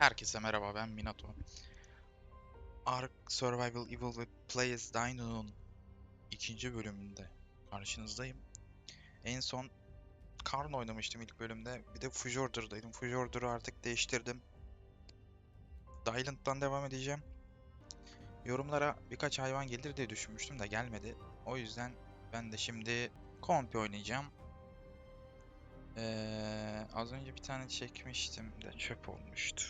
Herkese merhaba ben Minato. Ark Survival Evil ve Play as Dino'nun ikinci bölümünde karşınızdayım. En son Karn oynamıştım ilk bölümde. Bir de Fuji Order'daydım. Fuji Order'ı artık değiştirdim. Dyland'dan devam edeceğim. Yorumlara birkaç hayvan gelir diye düşünmüştüm de gelmedi. O yüzden ben de şimdi kompi oynayacağım. Ee, az önce bir tane çekmiştim de çöp olmuştu.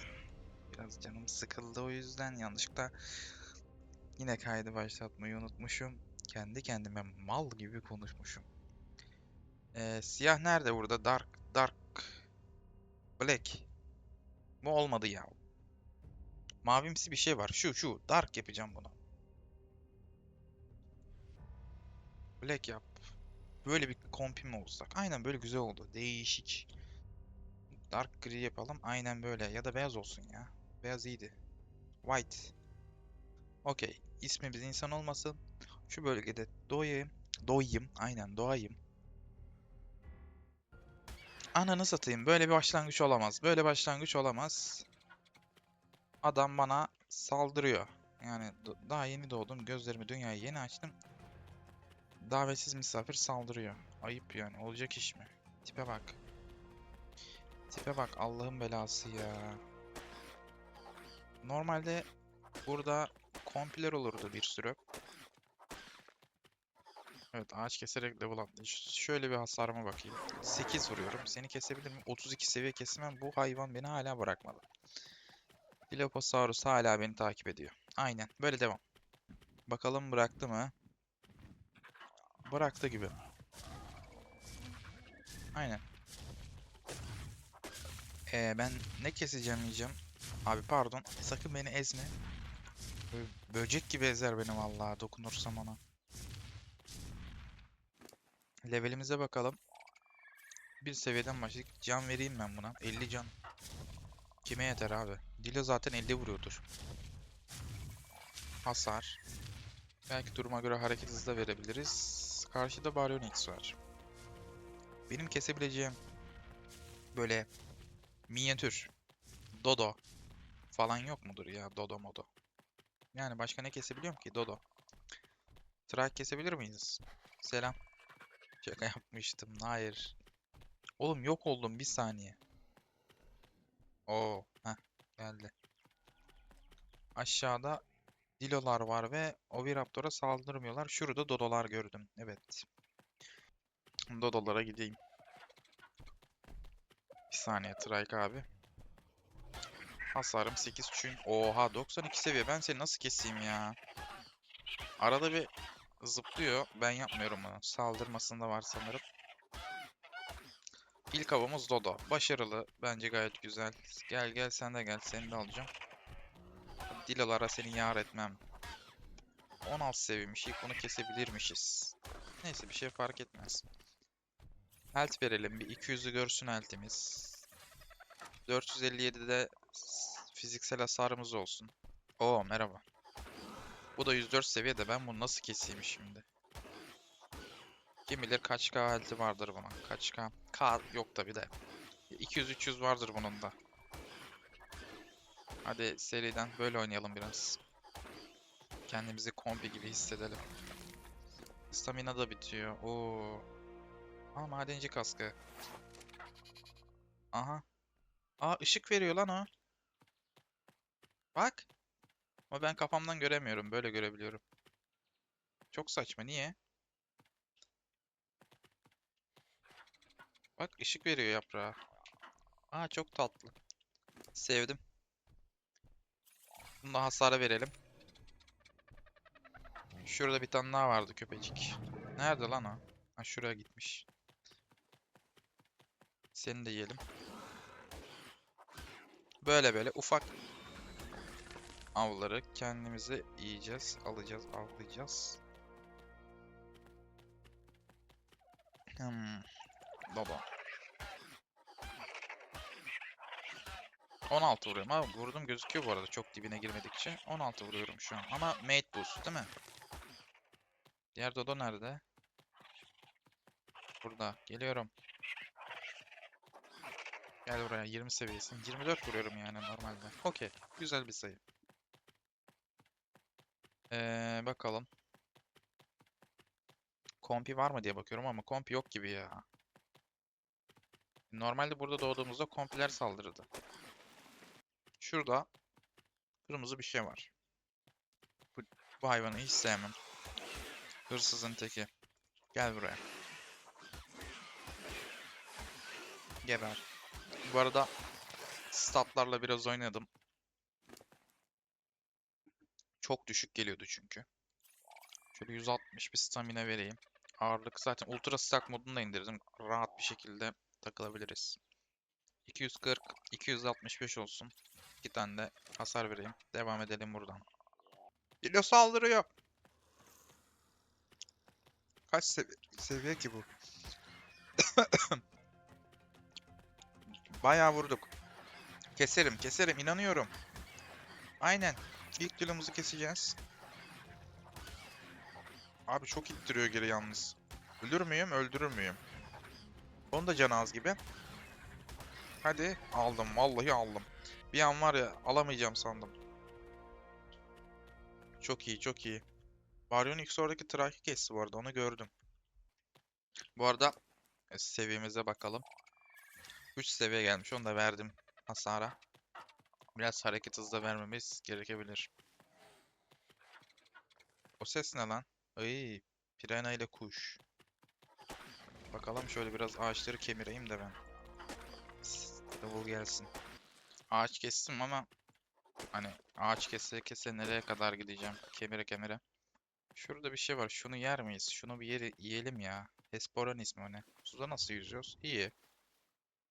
Biraz canım sıkıldı o yüzden yanlışlıkla yine kaydı başlatmayı unutmuşum. Kendi kendime mal gibi konuşmuşum. Ee, siyah nerede burada? Dark, dark, black. Bu olmadı ya. Mavimsi bir şey var. Şu, şu. Dark yapacağım bunu. Black yap. Böyle bir kompim olsak. Aynen böyle güzel oldu. Değişik. Dark gri yapalım. Aynen böyle. Ya da beyaz olsun ya. Beyaz iyiydi. White. Okey. İsmimiz insan olmasın. Şu bölgede doğayım. Doğayım. Aynen doğayım. Ananı satayım. Böyle bir başlangıç olamaz. Böyle başlangıç olamaz. Adam bana saldırıyor. Yani daha yeni doğdum. Gözlerimi dünyaya yeni açtım. Davetsiz misafir saldırıyor. Ayıp yani. Olacak iş mi? Tipe bak. Tipe bak. Allah'ın belası ya. Normalde burada kompiler olurdu bir sürü. Evet ağaç keserek level atlayış. Şöyle bir hasarıma bakayım. 8 vuruyorum. Seni kesebilir miyim? 32 seviye kesemem. Bu hayvan beni hala bırakmadı. Dilophosaurus hala beni takip ediyor. Aynen. Böyle devam. Bakalım bıraktı mı? Bıraktı gibi. Aynen. Ee, ben ne keseceğim yiyeceğim. Abi pardon. Sakın beni ezme. Bö- Böcek gibi ezer beni vallahi dokunursam ona. Levelimize bakalım. Bir seviyeden başladık. Can vereyim ben buna. 50 can. Kime yeter abi? Dilo zaten 50 vuruyordur. Hasar. Belki duruma göre hareket hızı da verebiliriz. Karşıda Baryonyx var. Benim kesebileceğim böyle minyatür Dodo falan yok mudur ya Dodo modo? Yani başka ne kesebiliyorum ki Dodo? Trak kesebilir miyiz? Selam. Şaka yapmıştım. Hayır. Oğlum yok oldum bir saniye. Oo, heh, geldi. Aşağıda Dilolar var ve Oviraptor'a saldırmıyorlar. Şurada Dodolar gördüm. Evet. Dodolara gideyim. Bir saniye Trike abi. Hasarım 8 çünkü. Oha 92 seviye. Ben seni nasıl keseyim ya? Arada bir zıplıyor. Ben yapmıyorum bunu. Saldırmasında var sanırım. İlk avımız Dodo. Başarılı. Bence gayet güzel. Gel gel sen de gel. Seni de alacağım. Dilolara seni yar etmem. 16 seviyemiş. İlk onu kesebilirmişiz. Neyse bir şey fark etmez. Health verelim. Bir 200'ü görsün health'imiz. 457'de s- fiziksel hasarımız olsun. Oo merhaba. Bu da 104 seviyede. Ben bunu nasıl keseyim şimdi? Kim bilir kaç K health'i vardır bunun. Kaç K? K yok tabi de. 200-300 vardır bunun da. Hadi seriden böyle oynayalım biraz. Kendimizi kombi gibi hissedelim. Stamina da bitiyor. Oo. Aa madenci kaskı. Aha. Aa ışık veriyor lan o. Bak. Ama ben kafamdan göremiyorum. Böyle görebiliyorum. Çok saçma. Niye? Bak ışık veriyor yaprağa. Aa çok tatlı. Sevdim. Bunu da hasara verelim. Şurada bir tane daha vardı köpecik. Nerede lan o? Ha şuraya gitmiş. Seni de yiyelim. Böyle böyle ufak avları kendimize yiyeceğiz, alacağız, avlayacağız. Hmm. Baba. 16 vuruyorum. Ha vurdum gözüküyor bu arada çok dibine girmedikçe. 16 vuruyorum şu an. Ama mate boost değil mi? Diğer Dodo nerede? Burada. Geliyorum. Gel buraya 20 seviyesin. 24 vuruyorum yani normalde. Okey. Güzel bir sayı. Ee, bakalım. Kompi var mı diye bakıyorum ama kompi yok gibi ya. Normalde burada doğduğumuzda kompiler saldırırdı. Şurada kırmızı bir şey var. Bu, bu hayvanı hiç sevmem. Hırsızın teki. Gel buraya. Geber. Bu arada statlarla biraz oynadım. Çok düşük geliyordu çünkü. Şöyle 160 bir stamina vereyim. Ağırlık zaten ultra stack modunu da indirdim. Rahat bir şekilde takılabiliriz. 240, 265 olsun. İki tane de hasar vereyim. Devam edelim buradan. Dilo saldırıyor. Kaç sevi seviye ki bu? Bayağı vurduk. Keserim, keserim. inanıyorum. Aynen. İlk dilomuzu keseceğiz. Abi çok ittiriyor geri yalnız. Ölür müyüm, öldürür müyüm? Onun da canı az gibi. Hadi. Aldım, vallahi aldım. Bir an var ya, alamayacağım sandım. Çok iyi, çok iyi. Baryon ilk oradaki traki kesti bu arada, onu gördüm. Bu arada e, seviyemize bakalım. 3 seviye gelmiş, onu da verdim hasara. Biraz hareket hızı vermemiz gerekebilir. O ses ne lan? Ay, pirana ile kuş. Bakalım şöyle biraz ağaçları kemireyim de ben. Davul gelsin. Ağaç kestim ama hani ağaç kese kese nereye kadar gideceğim? Kemire kemire. Şurada bir şey var. Şunu yer miyiz? Şunu bir yeri yiyelim ya. Esporan ismi o ne? Suda nasıl yüzüyoruz? İyi.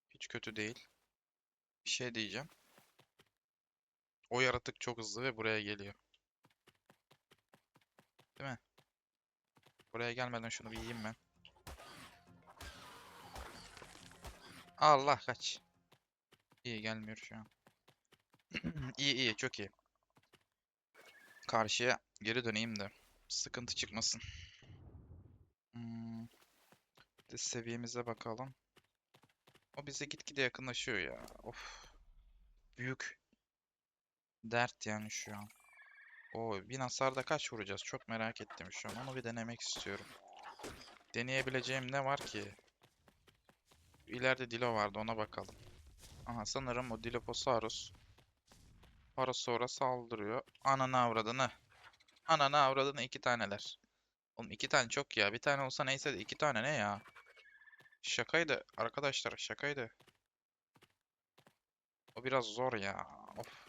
Hiç kötü değil. Bir şey diyeceğim. O yaratık çok hızlı ve buraya geliyor. Değil mi? Buraya gelmeden şunu bir yiyeyim ben. Allah kaç. İyi gelmiyor şu an. İyi iyi çok iyi. Karşıya geri döneyim de sıkıntı çıkmasın. Hmm. De seviyemize bakalım. O bize gitgide yakınlaşıyor ya. Of. Büyük dert yani şu an. O bin hasarda kaç vuracağız? Çok merak ettim şu an. Onu bir denemek istiyorum. Deneyebileceğim ne var ki? İleride Dilo vardı ona bakalım. Aha sanırım o Dilophosaurus Parasaur'a saldırıyor. Ananı avradını. Ananı avradını iki taneler. Oğlum iki tane çok ya. Bir tane olsa neyse iki tane ne ya? Şakaydı arkadaşlar şakaydı. O biraz zor ya. Of.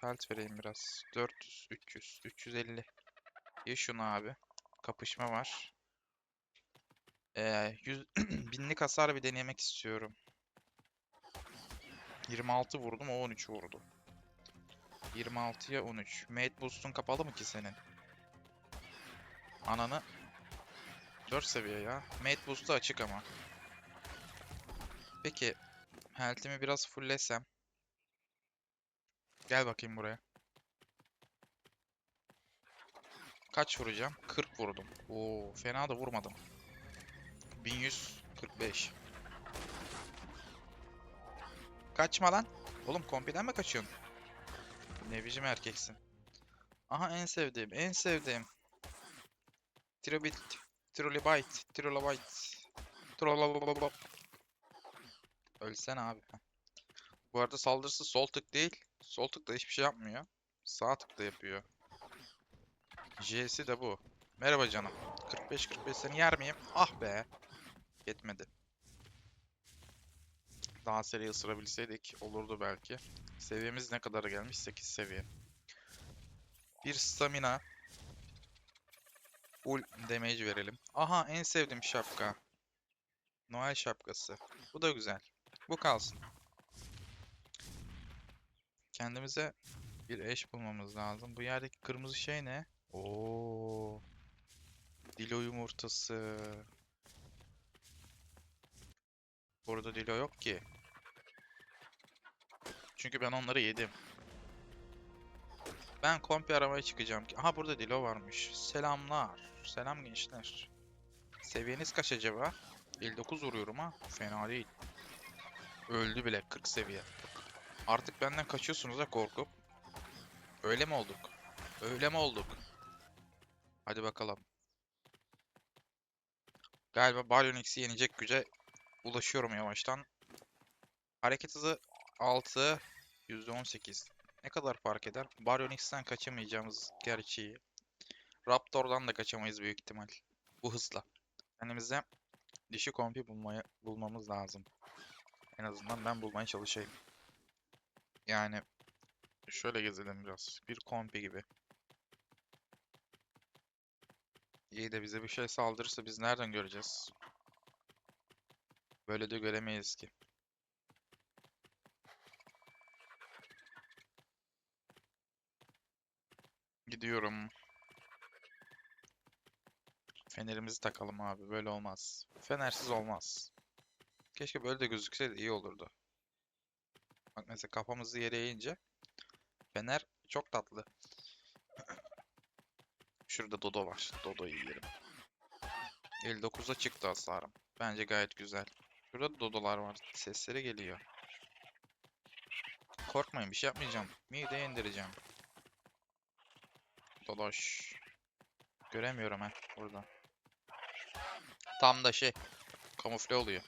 Health vereyim biraz. 400, 300, 350. Ye şunu abi. Kapışma var. Ee, 100 binlik hasar bir denemek istiyorum. 26 vurdum o 13 vurdu. 26'ya 13. Mate boost'un kapalı mı ki senin? Ananı 4 seviye ya. Mate boost'u açık ama. Peki health'imi biraz fulllesem. Gel bakayım buraya. Kaç vuracağım? 40 vurdum. Oo, fena da vurmadım. 1145. Kaçma lan. Oğlum kompiden mi kaçıyorsun? Ne biçim erkeksin. Aha en sevdiğim, en sevdiğim. Trilobit, Trilobite, Trilobite. Trololololol. Ölsen abi. Bu arada saldırısı sol tık değil. Sol tıkla hiçbir şey yapmıyor. Sağ tıkla yapıyor. J'si de bu. Merhaba canım. 45-45 seni yer miyim? Ah be. Yetmedi. Daha seri ısırabilseydik olurdu belki. Seviyemiz ne kadar gelmiş? 8 seviye. Bir stamina. Full damage verelim. Aha en sevdiğim şapka. Noel şapkası. Bu da güzel. Bu kalsın. Kendimize bir eş bulmamız lazım. Bu yerdeki kırmızı şey ne? Oo. Dilo yumurtası. Burada Dilo yok ki. Çünkü ben onları yedim. Ben kompi aramaya çıkacağım. Aha burada Dilo varmış. Selamlar. Selam gençler. Seviyeniz kaç acaba? 59 vuruyorum ha. Fena değil. Öldü bile 40 seviye. Artık benden kaçıyorsunuz ha korkup. Öyle mi olduk? Öyle mi olduk? Hadi bakalım. Galiba Baryonyx'i yenecek güce ulaşıyorum yavaştan. Hareket hızı 6, %18. Ne kadar fark eder? Baryonyx'ten kaçamayacağımız gerçeği. Raptor'dan da kaçamayız büyük ihtimal. Bu hızla. Kendimize dişi kompi bulmaya, bulmamız lazım. En azından ben bulmaya çalışayım. Yani şöyle gezelim biraz. Bir kompi gibi. İyi de bize bir şey saldırırsa biz nereden göreceğiz? Böyle de göremeyiz ki. Gidiyorum. Fenerimizi takalım abi. Böyle olmaz. Fenersiz olmaz. Keşke böyle de gözükseydi iyi olurdu. Bak mesela kafamızı yere eğince Fener çok tatlı. Şurada Dodo var. Dodo'yu yiyelim. 59'a çıktı hasarım. Bence gayet güzel. Şurada Dodo'lar var. Sesleri geliyor. Korkmayın bir şey yapmayacağım. Mideye indireceğim. Dodoş. Göremiyorum ha burada. Tam da şey kamufle oluyor.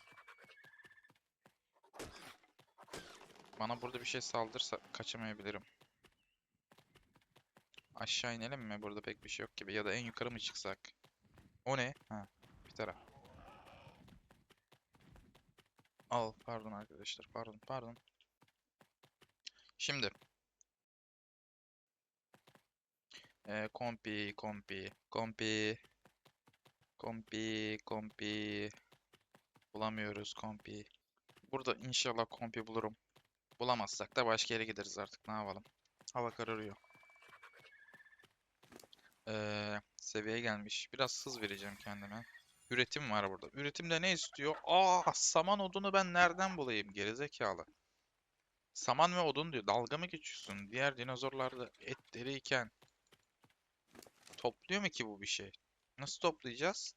Bana burada bir şey saldırsa kaçamayabilirim. Aşağı inelim mi? Burada pek bir şey yok gibi. Ya da en yukarı mı çıksak? O ne? Ha, bir taraf. Al, pardon arkadaşlar. Pardon, pardon. Şimdi. Ee, kompi, kompi, kompi. Kompi, kompi. Bulamıyoruz kompi. Burada inşallah kompi bulurum. Bulamazsak da başka yere gideriz artık. Ne yapalım? Hava kararıyor. Ee, seviye gelmiş. Biraz hız vereceğim kendime. Üretim var burada. Üretimde ne istiyor? Aa, saman odunu ben nereden bulayım? Gerizekalı. Saman ve odun diyor. Dalga mı geçiyorsun? Diğer dinozorlarda etleri iken topluyor mu ki bu bir şey? Nasıl toplayacağız?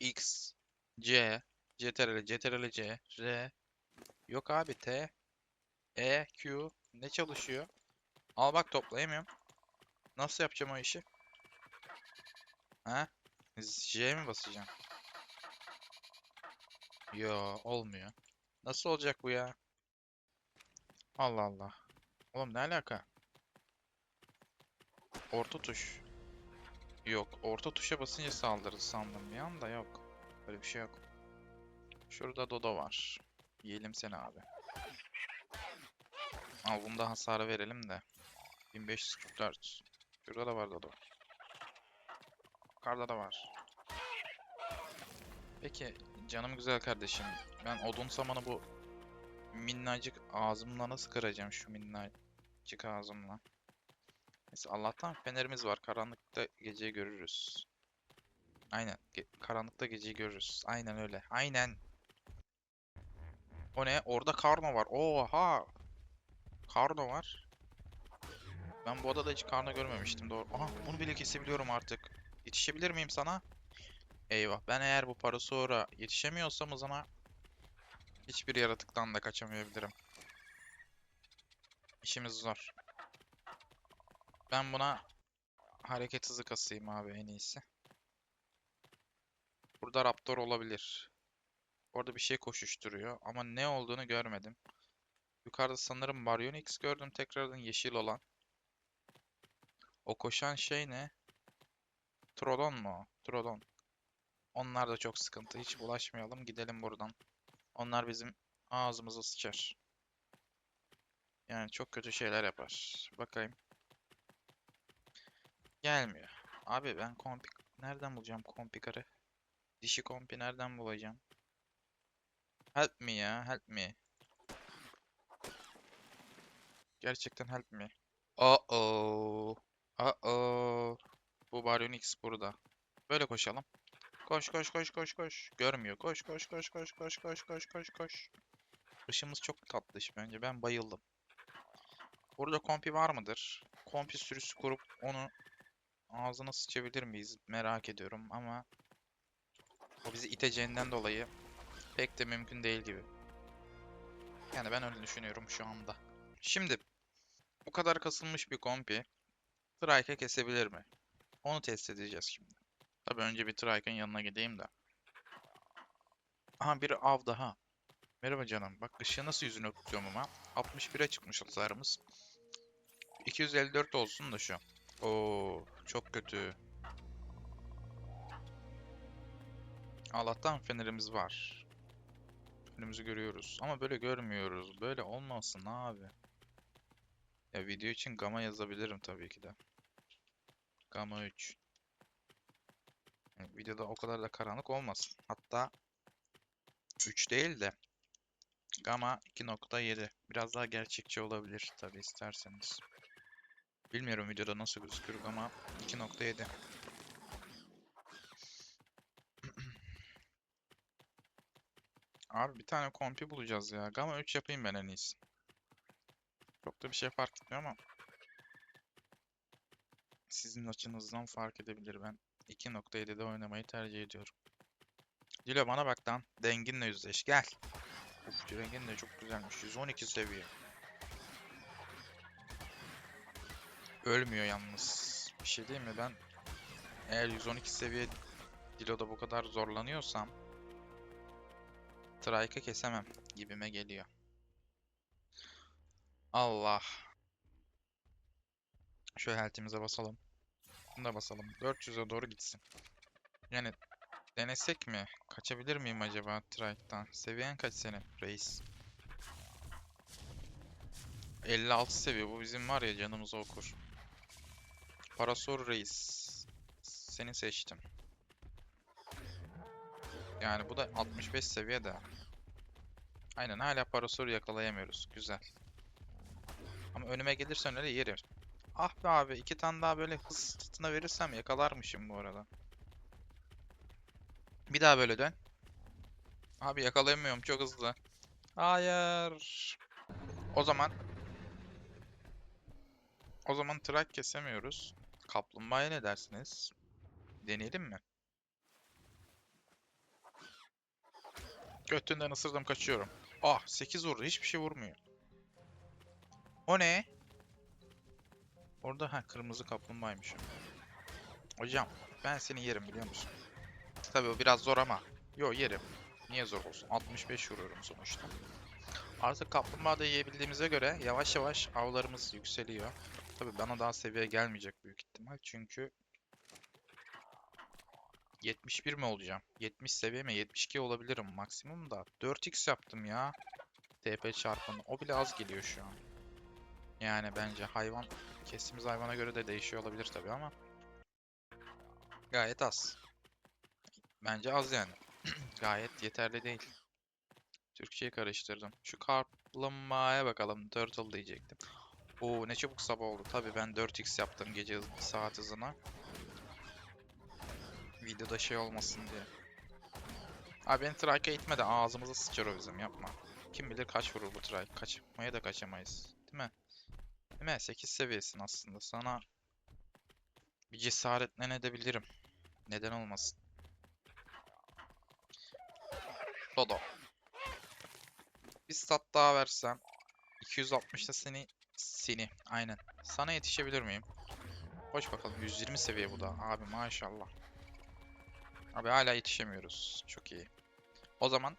X, C, CTRL, CTRL, C, R. Yok abi T, E, Q. Ne çalışıyor? Al bak toplayamıyorum. Nasıl yapacağım o işi? Ha? J mi basacağım? Yo olmuyor. Nasıl olacak bu ya? Allah Allah. Oğlum ne alaka? Orta tuş. Yok. Orta tuşa basınca saldırır sandım bir anda yok. Böyle bir şey yok. Şurada Dodo var. Yiyelim seni abi. Al bunda hasarı verelim de. 1544. Şurada da var Dodo. Yukarıda da var. Peki canım güzel kardeşim. Ben odun samanı bu minnacık ağzımla nasıl kıracağım şu minnacık ağzımla? Neyse Allah'tan fenerimiz var. Karanlıkta geceyi görürüz. Aynen. ge- karanlıkta geceyi görürüz. Aynen öyle. Aynen. O ne? Orada Karno var. Oha! Karno var. Ben bu odada hiç Karno görmemiştim. Doğru. Aha bunu bile kesebiliyorum artık. Yetişebilir miyim sana? Eyvah. Ben eğer bu Parasaur'a yetişemiyorsam o zaman hiçbir yaratıktan da kaçamayabilirim. İşimiz zor. Ben buna hareket hızı kasayım abi en iyisi. Burada Raptor olabilir. Orada bir şey koşuşturuyor ama ne olduğunu görmedim. Yukarıda sanırım Baryonyx gördüm tekrardan yeşil olan. O koşan şey ne? Trodon mu? o? Trodon. Onlar da çok sıkıntı. Hiç bulaşmayalım. Gidelim buradan. Onlar bizim ağzımıza sıçar. Yani çok kötü şeyler yapar. Bakayım. Gelmiyor. Abi ben kompi... Nereden bulacağım kompi karı? Dişi kompi nereden bulacağım? Help me ya, help me. Gerçekten help me. Uh-oh. Uh-oh. Bu Baryonyx burada. Böyle koşalım. Koş koş koş koş koş. Görmüyor. Koş koş koş koş koş koş koş koş koş. Işımız çok tatlış bence. Ben bayıldım. Burada kompi var mıdır? Kompi sürüsü kurup onu ağzına sıçabilir miyiz? Merak ediyorum ama o bizi iteceğinden dolayı pek de mümkün değil gibi. Yani ben öyle düşünüyorum şu anda. Şimdi bu kadar kasılmış bir kompi Trike'e kesebilir mi? Onu test edeceğiz şimdi. Tabii önce bir Trike'ın yanına gideyim de. Aha bir av daha. Merhaba canım. Bak ışığı nasıl yüzüne tutuyorum ama. 61'e çıkmış hasarımız. 254 olsun da şu. Oo, çok kötü. Allah'tan fenerimiz var. Önümüzü görüyoruz. Ama böyle görmüyoruz. Böyle olmasın abi. Ya video için gamma yazabilirim tabii ki de. Gamma 3. Yani videoda o kadar da karanlık olmasın. Hatta 3 değil de Gamma 2.7. Biraz daha gerçekçi olabilir tabii isterseniz. Bilmiyorum videoda nasıl gözükür ama 2.7. Abi bir tane kompi bulacağız ya. Gamma 3 yapayım ben en iyisi. Çok da bir şey fark etmiyor ama sizin açınızdan fark edebilir. Ben 2.7'de oynamayı tercih ediyorum. Dilo bana bak lan. Denginle yüzleş. Gel. Uf rengin de çok güzelmiş. 112 seviye. Ölmüyor yalnız. Bir şey değil mi? Ben eğer 112 seviye Dilo'da bu kadar zorlanıyorsam Trike'ı kesemem gibime geliyor. Allah. Şu health'imize basalım. Bunu da basalım. 400'e doğru gitsin. Yani denesek mi? Kaçabilir miyim acaba Trike'dan? Seviyen kaç senin reis? 56 seviye. Bu bizim var ya canımızı okur. Parasor reis. Seni seçtim. Yani bu da 65 seviyede. Aynen hala Parasor'u yakalayamıyoruz. Güzel. Ama önüme gelirsen öyle yerim. Ah be abi iki tane daha böyle hız çıtına verirsem yakalarmışım bu arada. Bir daha böyle dön. Abi yakalayamıyorum çok hızlı. Hayır. O zaman o zaman trak kesemiyoruz. Kaplumbağaya ne dersiniz? Deneyelim mi? Götünden ısırdım kaçıyorum. Ah 8 vurdu hiçbir şey vurmuyor. O ne? Orada ha kırmızı kaplumbağaymış. o. Hocam ben seni yerim biliyor musun? Tabii o biraz zor ama. Yo yerim. Niye zor olsun? 65 vuruyorum sonuçta. Artık kaplumbağa da yiyebildiğimize göre yavaş yavaş avlarımız yükseliyor. Tabii bana daha seviye gelmeyecek büyük ihtimal çünkü 71 mi olacağım? 70 seviye mi? 72 olabilirim maksimum da. 4x yaptım ya. TP çarpanı. O bile az geliyor şu an. Yani bence hayvan kestiğimiz hayvana göre de değişiyor olabilir tabii ama gayet az. Bence az yani. Gayet yeterli değil. Türkçeyi karıştırdım. Şu kaplumbağaya bakalım. Turtle diyecektim. Oo ne çabuk sabah oldu. Tabii ben 4x yaptım gece saat hızına. Videoda şey olmasın diye. Abi beni trike'a itme de ağzımıza sıçar o bizim yapma. Kim bilir kaç vurur bu trike. Kaçmaya da kaçamayız. Değil mi? Değil mi? 8 seviyesin aslında. Sana bir cesaretle ne edebilirim. Neden olmasın? Dodo. Bir stat daha versem 260'da seni seni aynen. Sana yetişebilir miyim? Hoş bakalım 120 seviye bu da. Abi maşallah. Abi hala yetişemiyoruz. Çok iyi. O zaman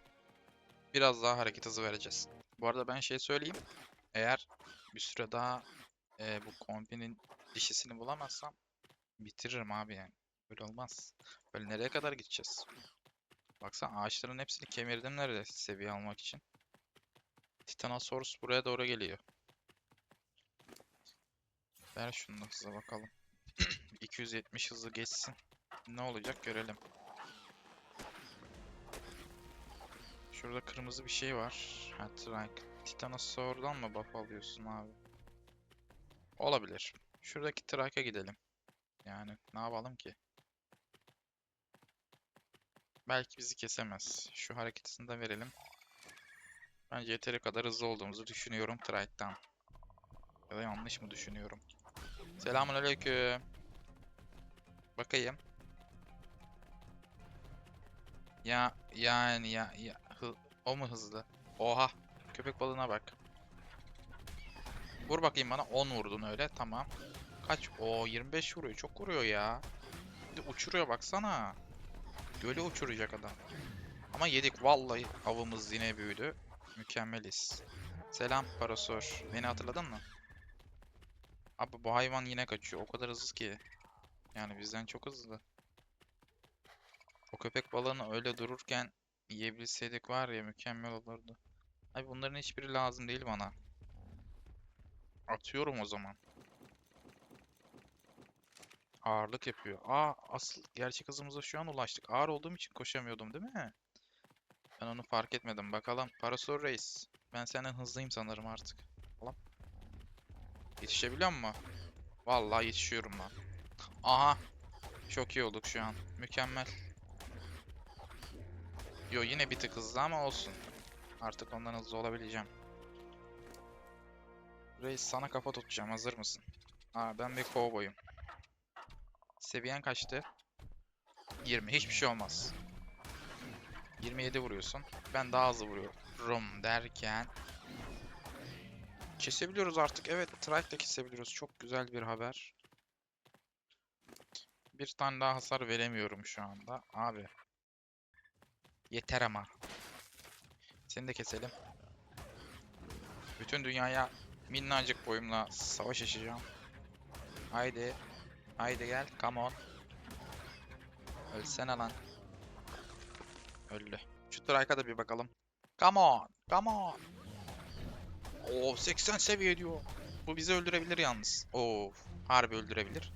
biraz daha hareket hızı vereceğiz. Bu arada ben şey söyleyeyim. Eğer bir süre daha e, bu kompinin dişisini bulamazsam bitiririm abi yani. Böyle olmaz. Böyle nereye kadar gideceğiz? Baksana ağaçların hepsini kemirdim neredeyse seviye almak için. Titanosaurus buraya doğru geliyor. Ver şunu da hıza bakalım. 270 hızı geçsin. Ne olacak görelim. Şurada kırmızı bir şey var. Ha, Trike. Titanosaur'dan mı buff alıyorsun abi? Olabilir. Şuradaki Trike'a gidelim. Yani ne yapalım ki? Belki bizi kesemez. Şu hareketini de verelim. Bence yeteri kadar hızlı olduğumuzu düşünüyorum Trike'dan. Ya da yanlış mı düşünüyorum? Selamünaleyküm. Bakayım. Ya yani ya, ya o mu hızlı? Oha. Köpek balığına bak. Vur bakayım bana. 10 vurdun öyle. Tamam. Kaç? O 25 vuruyor. Çok vuruyor ya. Bir uçuruyor baksana. Göle uçuracak adam. Ama yedik vallahi avımız yine büyüdü. Mükemmeliz. Selam Parasor. Beni hatırladın mı? Abi bu hayvan yine kaçıyor. O kadar hızlı ki. Yani bizden çok hızlı. O köpek balığını öyle dururken yiyebilseydik var ya mükemmel olurdu. Abi bunların hiçbiri lazım değil bana. Atıyorum o zaman. Ağırlık yapıyor. Aa asıl gerçek hızımıza şu an ulaştık. Ağır olduğum için koşamıyordum değil mi? Ben onu fark etmedim. Bakalım. Parasol Reis. Ben senden hızlıyım sanırım artık. Bakalım. Yetişebiliyor mu? Vallahi yetişiyorum lan. Aha. Çok iyi olduk şu an. Mükemmel. Yo yine bir tık hızlı ama olsun. Artık ondan hızlı olabileceğim. Reis sana kafa tutacağım. Hazır mısın? Aa ben bir kovboyum. Seviyen kaçtı? 20. Hiçbir şey olmaz. 27 vuruyorsun. Ben daha hızlı vuruyorum derken kesebiliyoruz artık. Evet, trike de kesebiliyoruz. Çok güzel bir haber. Bir tane daha hasar veremiyorum şu anda. Abi. Yeter ama. Seni de keselim. Bütün dünyaya minnacık boyumla savaş açacağım. Haydi. Haydi gel. Come on. Ölsene lan. Öldü. Şu Strike'a da bir bakalım. Come on. Come on. Oo 80 seviye diyor. Bu bizi öldürebilir yalnız. Oo harbi öldürebilir.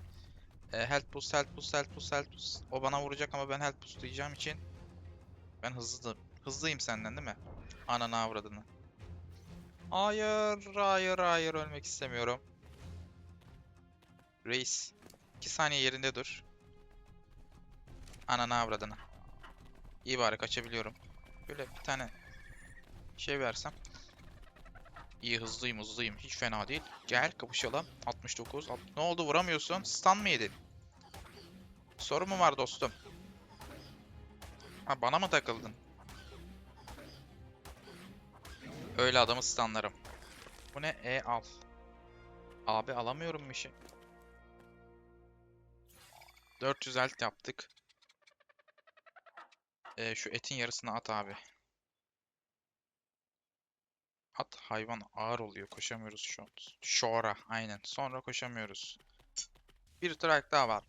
E, health boost, health boost, health boost, health boost. O bana vuracak ama ben health boost diyeceğim için ben hızlı hızlıyım senden değil mi? Ananı avradını. Hayır, hayır, hayır ölmek istemiyorum. Reis. 2 saniye yerinde dur. Ananı avradını. İyi bari kaçabiliyorum. Böyle bir tane şey versem. İyi hızlıyım hızlıyım. Hiç fena değil. Gel kapışalım. 69. alt- Ne oldu vuramıyorsun? Stun mı yedin? Sorun mu var dostum? Ha bana mı takıldın? Öyle adamı stunlarım. Bu ne? E al. Abi alamıyorum bir şey. 400 alt yaptık. Ee, şu etin yarısını at abi. At hayvan ağır oluyor. Koşamıyoruz şu an. Şora aynen. Sonra koşamıyoruz. Bir trak daha var.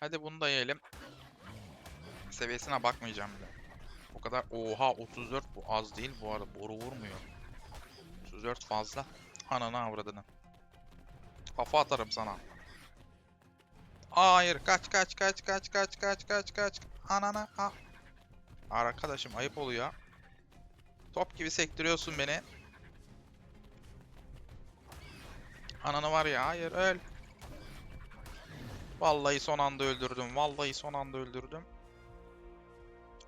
Hadi bunu da yiyelim. Seviyesine bakmayacağım bile. O kadar. Oha 34 bu az değil bu arada. Boru vurmuyor. 34 fazla. Ananı avradını. Kafa atarım sana. Hayır kaç kaç kaç kaç kaç kaç kaç kaç. Anana. Ha. Arkadaşım ayıp oluyor. Top gibi sektiriyorsun beni. Ananı var ya hayır öl. Vallahi son anda öldürdüm. Vallahi son anda öldürdüm.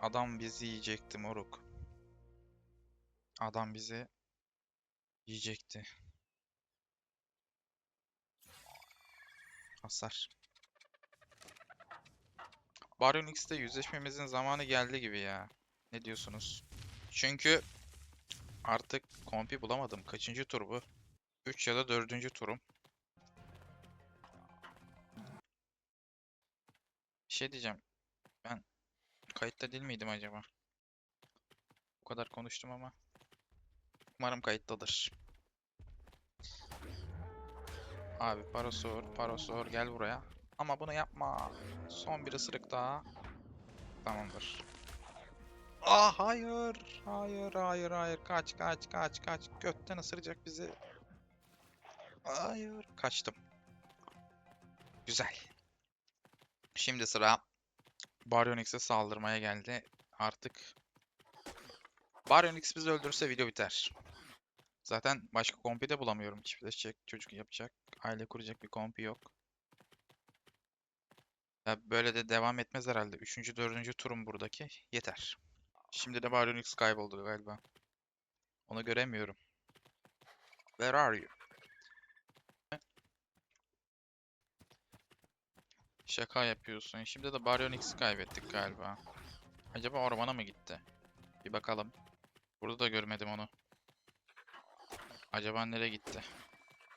Adam bizi yiyecekti moruk. Adam bizi yiyecekti. Hasar. Baryon X'te yüzleşmemizin zamanı geldi gibi ya. Ne diyorsunuz? Çünkü artık kompi bulamadım. Kaçıncı tur bu? 3 ya da 4. turum. Bir şey diyeceğim. Kayıtta değil miydim acaba? Bu kadar konuştum ama. Umarım kayıttadır. Abi parasor, parasor gel buraya. Ama bunu yapma. Son bir ısırık daha. Tamamdır. Ah hayır. Hayır hayır hayır. Kaç kaç kaç kaç. Götten ısıracak bizi. Hayır. Kaçtım. Güzel. Şimdi sıra Baryonyx'e saldırmaya geldi. Artık Baryonyx bizi öldürürse video biter. Zaten başka kompi de bulamıyorum. Çiftleşecek, çocuk yapacak, aile kuracak bir kompi yok. Ya böyle de devam etmez herhalde. Üçüncü, dördüncü turum buradaki. Yeter. Şimdi de Baryonyx kayboldu galiba. Onu göremiyorum. Where are you? Şaka yapıyorsun. Şimdi de Baryonyx'i kaybettik galiba. Acaba ormana mı gitti? Bir bakalım. Burada da görmedim onu. Acaba nereye gitti?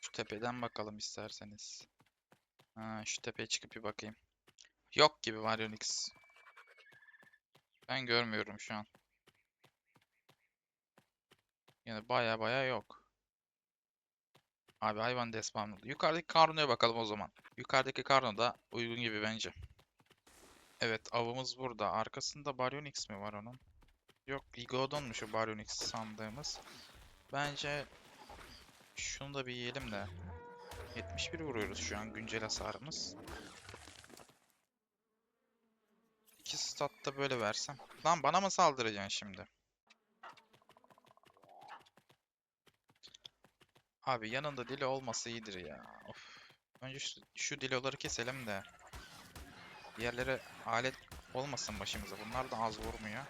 Şu tepeden bakalım isterseniz. Ha, şu tepeye çıkıp bir bakayım. Yok gibi Varyonix. Ben görmüyorum şu an. Yani baya baya yok. Abi hayvan despawnladı. Yukarıdaki karnoya bakalım o zaman. Yukarıdaki karno da uygun gibi bence. Evet avımız burada. Arkasında Baryonyx mi var onun? Yok Igodon'muş o Baryonyx sandığımız. Bence şunu da bir yiyelim de. 71 vuruyoruz şu an güncel hasarımız. İki statta böyle versem. Lan bana mı saldıracaksın şimdi? Abi yanında dili olması iyidir ya. Of. Önce şu, şu diloları keselim de. Diğerleri alet olmasın başımıza. Bunlar da az vurmuyor.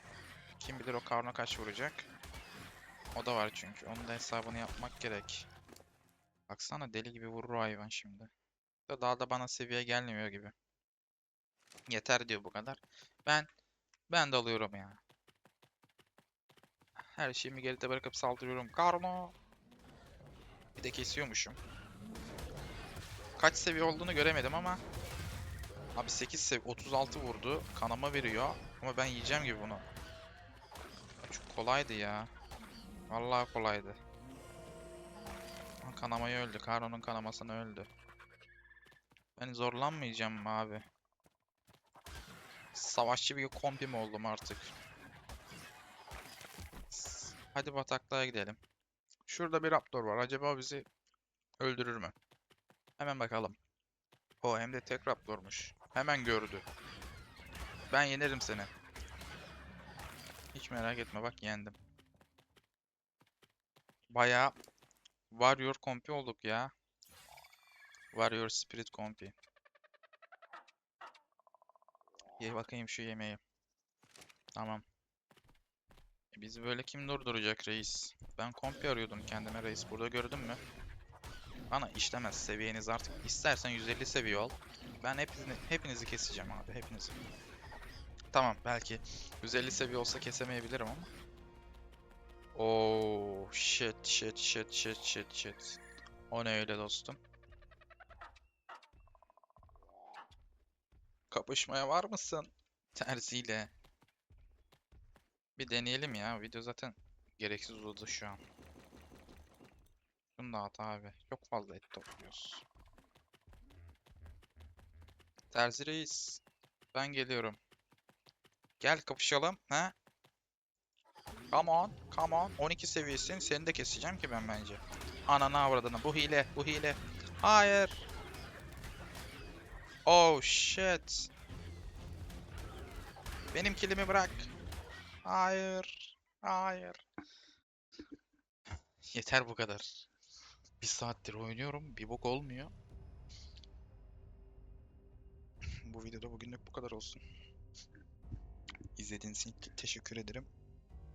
Kim bilir o karnına kaç vuracak. O da var çünkü. Onun da hesabını yapmak gerek. Baksana deli gibi vurur hayvan şimdi. Da daha da bana seviye gelmiyor gibi. Yeter diyor bu kadar. Ben ben de alıyorum ya. Her şeyimi geride bırakıp saldırıyorum. Karno. Bir de kesiyormuşum. Kaç seviye olduğunu göremedim ama Abi 8 seviye 36 vurdu. Kanama veriyor. Ama ben yiyeceğim gibi bunu. Çok kolaydı ya. Vallahi kolaydı. Kanamayı öldü. Karo'nun kanamasını öldü. Ben zorlanmayacağım abi? Savaşçı bir kompi mi oldum artık? Hadi bataklığa gidelim. Şurada bir raptor var. Acaba bizi öldürür mü? Hemen bakalım. O hem de tek raptormuş. Hemen gördü. Ben yenerim seni. Hiç merak etme bak yendim. Bayağı Warrior kompi olduk ya. Warrior Spirit kompi. Ye bakayım şu yemeği. Tamam. Bizi böyle kim durduracak reis? Ben kompi arıyordum kendime reis. Burada gördün mü? Bana işlemez seviyeniz artık. İstersen 150 seviye ol. Ben hepinizi, hepinizi keseceğim abi. Hepinizi. Tamam belki 150 seviye olsa kesemeyebilirim ama. Oh shit shit shit shit shit shit. O ne öyle dostum? Kapışmaya var mısın? Terziyle. Bir deneyelim ya. Video zaten gereksiz uzadı şu an. Şunu da at abi. Çok fazla et topluyoruz. Terzi reis. Ben geliyorum. Gel kapışalım. He? Come on. Come on. 12 seviyesin. Seni de keseceğim ki ben bence. Ananı avradını. Bu hile. Bu hile. Hayır. Oh shit. Benim kilimi bırak. Hayır. Hayır. Yeter bu kadar. Bir saattir oynuyorum. Bir bok olmuyor. Bu videoda bugünlük bu kadar olsun. İzlediğiniz için teşekkür ederim.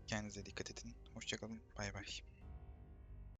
Kendinize dikkat edin. Hoşçakalın. Bay bay.